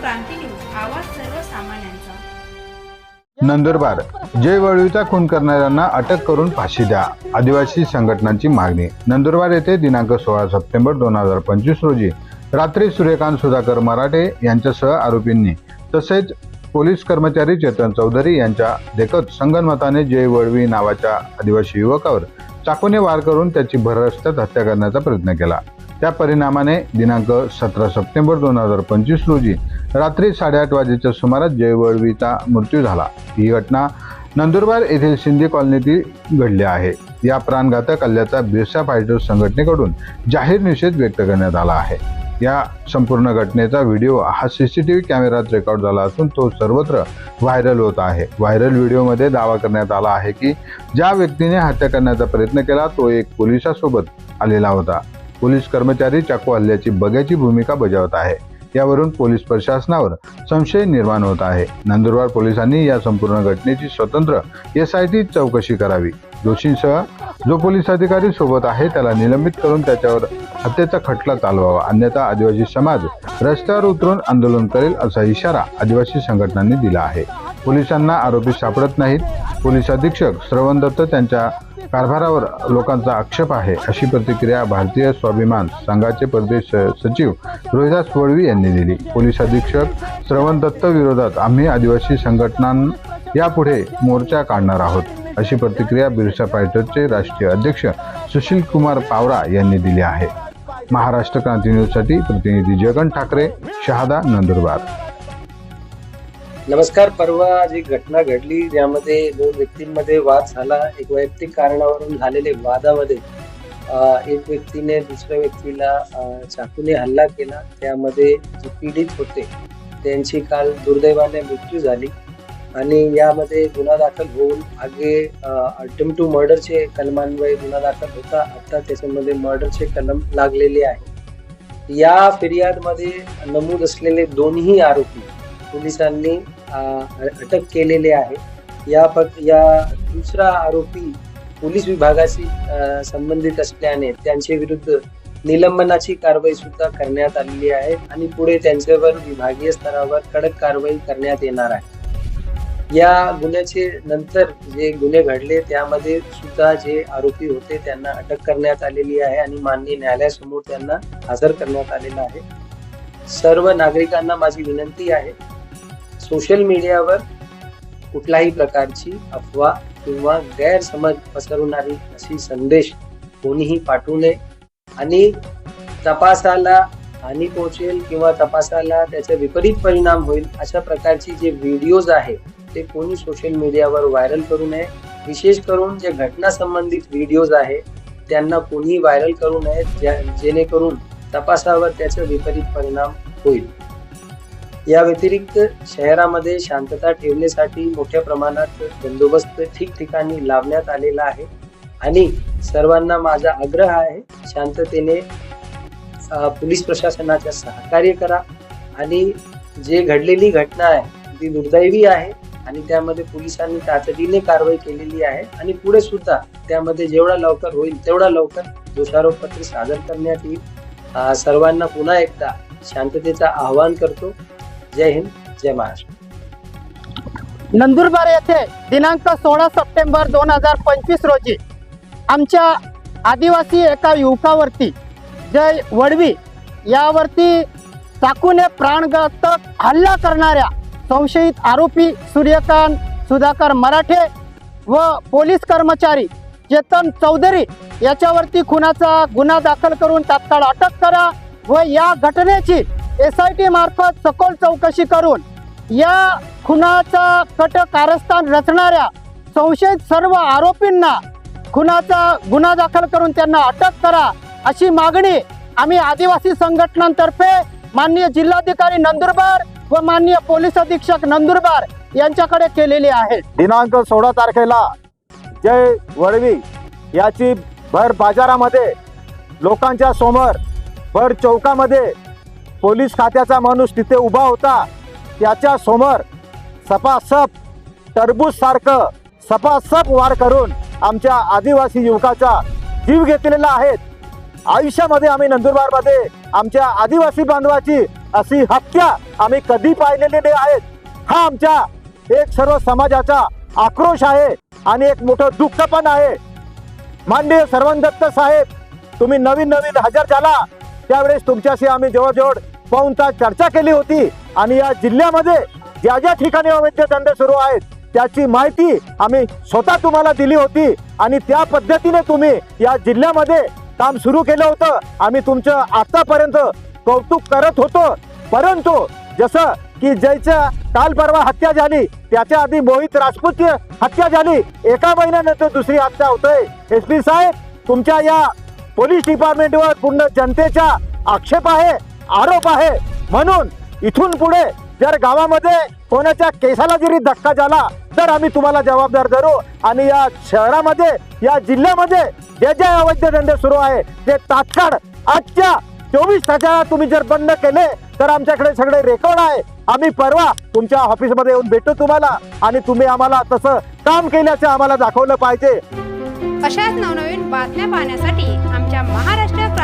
क्रांती news आवाज सर्वसामान्यांचा. नंदुरबार जयवळीचा खून करणाऱ्यांना अटक करून फाशी द्या आदिवासी संघटनांची मागणी. नंदुरबार येथे दिनांक सोळा सप्टेंबर दोन हजार पंचवीस रोजी रात्री सूर्यकांत सुधाकर मराठे यांच्यासह आरोपींनी तसेच पोलीस कर्मचारी चेतन चौधरी यांच्या देखत संगनमताने जय वळवी नावाच्या आदिवासी युवकावर चाकूने वार करून त्याची भररस्त्यात हत्या करण्याचा प्रयत्न केला. त्या परिणामाने दिनांक सतरा सप्टेंबर दोन हजार पंचवीस रोजी रात्री साडेआठ वाजेच्या सुमारास जयवळवीचा मृत्यू झाला. ही घटना नंदुरबार येथील शिंदे कॉलनीतील घडली आहे. या प्राणघातक हल्ल्याचा बिरसा फायटर्स संघटनेकडून जाहीर निषेध व्यक्त करण्यात आला आहे. या संपूर्ण घटनेचा व्हिडिओ हा सी सी टी व्ही कॅमेऱ्यात रेकॉर्ड झाला असून तो सर्वत्र व्हायरल होत आहे. व्हायरल व्हिडिओमध्ये दावा करण्यात आला आहे की ज्या व्यक्तीने हत्या करण्याचा प्रयत्न केला तो एक पोलिसासोबत आलेला होता. पोलीस कर्मचारी चाकू हल्ल्याची बग्याची भूमिका बजावत आहे. यावरून पोलीस प्रशासनावर संशय निर्माण होत आहे. नंदुरबार पोलिसांनी या संपूर्ण घटनेची स्वतंत्र एस आय टी चौकशी करावी. दोषींसह जो पोलीस अधिकारी सोबत आहे त्याला निलंबित करून त्याच्यावर हत्येचा खटला चालवावा. अन्यथा आदिवासी समाज रस्त्यावर उतरून आंदोलन करेल असा इशारा आदिवासी संघटनांनी दिला आहे. पोलिसांना आरोपी सापडत नाहीत. पोलीस अधीक्षक श्रवण दत्त त्यांच्या कारभारावर लोकांचा आक्षेप आहे. अशी प्रतिक्रिया भारतीय स्वाभिमान संघाचे प्रदेश सचिव रोहिदास वळवी यांनी दिली. पोलीस अधीक्षक श्रवण दत्त विरोधात आम्ही आदिवासी संघटनां यापुढे मोर्चा काढणार आहोत. अशी प्रतिक्रिया बिरसा फायटरचे राष्ट्रीय अध्यक्ष सुशील कुमार पावरा यांनी दिली आहे. महाराष्ट्र क्रांती न्यूजसाठी प्रतिनिधी जगन ठाकरे शहादा नंदुरबार. नमस्कार परवा जी घटना घडली ज्यामध्ये दोन व्यक्तींमध्ये वाद झाला. एक वैयक्तिक कारणावरून झालेले वादामध्ये एक व्यक्तीने दुसऱ्या व्यक्तीला चाकूने हल्ला केला. त्यामध्ये जे पीडित होते त्यांची काल दुर्दैवाने मृत्यू झाली. आणि यामध्ये गुन्हा दाखल होऊन आगे अटेम्प्ट टू मर्डरचे कलमान्वये गुन्हा दाखल होता. आता त्याच्यामध्ये मर्डरचे कलम लागलेले आहे. या फिर्यादमध्ये नमूद असलेले दोन्ही आरोपी पोलिसांनी अटक केलेले आहे. या पक या दुसरा आरोपी पोलीस विभागाशी संबंधित असल्याने त्यांच्या विरुद्ध निलंबनाची कारवाई सुद्धा करण्यात आलेली आहे आणि पुढे त्यांच्यावर विभागीय स्तरावर कडक कारवाई करण्यात येणार आहे. या गुन्ह्याचे नंतर जे गुन्हे घडले त्यामध्ये सुद्धा जे आरोपी होते त्यांना अटक करण्यात आलेली आहे आणि माननीय न्यायालयासमोर त्यांना हजर करण्यात आलेला आहे. सर्व नागरिकांना माझी विनंती आहे सोशल मीडियावर कुठल्याही प्रकारची अफवा किंवा गैरसमज पसरवणारी अशी संदेश कोणीही पाठवू नये. आणि तपासाला हानी पोहोचेल किंवा तपासाला त्याचा विपरीत परिणाम होईल अशा प्रकारची जे व्हिडिओज आहे ते कोणी सोशल मीडियावर व्हायरल करू नये. विशेष करून जे घटना संबंधित व्हिडिओज आहे त्यांना कोणीही व्हायरल करू नये ज्या- जेणेकरून तपासावर त्याचा विपरीत परिणाम होईल. या व्यतिरिक्त शहरामध्ये शांतता ठेवण्यासाठी मोठ्या प्रमाणात बंदोबस्त ठिकठिकाणी लावण्यात आलेला आहे. आणि सर्वांना माझा आग्रह आहे शांततेने पोलीस प्रशासनाच्या सहकार्य करा. आणि जे घडलेली घटना आहे ती दुर्दैवी आहे आणि त्यामध्ये पोलिसांनी तातडीने कारवाई केलेली आहे. आणि पुढे सुद्धा त्यामध्ये जेवढा लवकर होईल तेवढा लवकर दोषारोपपत्र सादर करण्यात येईल. सर्वांना पुन्हा एकदा शांततेचं आवाहन करतो. जय हिंद जय महाराष्ट्र. नंदुरबार येथे दिनांक सोळा सप्टेंबर दोन हजार पंचवीस रोजी आमच्या आदिवासी एका युवकावरती जय वडवी यावरती चाकूने प्राणघातक हल्ला करणाऱ्या संशयित आरोपी सूर्यकांत सुधाकर मराठे व पोलीस कर्मचारी चेतन चौधरी याच्यावरती खुनाचा गुन्हा दाखल करून तात्काळ अटक करा व या घटनेची एस आय टी मार्फत सखोल चौकशी करून या खुनाचा कट कारस्थान रचणाऱ्या संशयित सर्व आरोपींना खुनाचा गुन्हा दाखल करून त्यांना अटक करा अशी मागणी आम्ही आदिवासी संघटनांतर्फे माननीय जिल्हाधिकारी नंदुरबार व माननीय पोलीस अधीक्षक नंदुरबार यांच्याकडे केलेली आहे. दिनांक सोळा तारखेला जय वळवी याची भर बाजारामध्ये लोकांच्या समोर भर चौकामध्ये पोलीस खात्याचा माणूस तिथे उभा होता. त्याच्यासमोर सपासप टरबूज सारखं सपासप वार करून आमच्या आदिवासी युवकाचा जीव घेतलेला आहे. आयुष्यामध्ये आम्ही नंदुरबारमध्ये आमच्या आदिवासी बांधवाची अशी हत्या आम्ही कधी पाहिलेली नाही. आहेत हा आमच्या एक सर्व समाजाचा आक्रोश आहे आणि एक मोठं दुःख पण आहे. माननीय सर्वन दत्त साहेब तुम्ही नवीन नवीन हजर झाला. त्यावेळेस तुमच्याशी आम्ही जवळजवळ पाहून तास चर्चा केली होती. आणि या जिल्ह्यामध्ये ज्या ज्या ठिकाणी अवैध धंदे सुरू आहेत त्याची माहिती आम्ही स्वतः तुम्हाला दिली होती. आणि त्या पद्धतीने तुम्ही या जिल्ह्यामध्ये काम सुरू केलं होतं. आम्ही तुमचं आतापर्यंत कौतुक करत होतो. परंतु जसं की जयच्या काल परवा हत्या झाली त्याच्या आधी मोहित राजपूतची हत्या झाली एका महिन्यानंतर दुसरी हत्या होतोय. एस पी साहेब तुमच्या या पोलीस डिपार्टमेंटवर पूर्ण जनतेचा आक्षेप आहे. आरोप आहे. म्हणून इथून पुढे जर गावामध्ये कोणाच्या केसाला जरी धक्का झाला तर आम्ही तुम्हाला जबाबदार धरू. आणि या शहरामध्ये या जिल्ह्यामध्ये जे जे अवैध धंदे सुरू आहे ते तात्काळ आजच्या चोवीस तासाला तुम्ही जर बंद केले तर आमच्याकडे सगळे रेकॉर्ड आहे. आम्ही परवा तुमच्या ऑफिसमध्ये येऊन भेटू तुम्हाला आणि तुम्ही आम्हाला तसं काम केल्याचं आम्हाला दाखवलं पाहिजे. अशाच नवनवीन बातम्या पाहण्यासाठी आमच्या महाराष्ट्र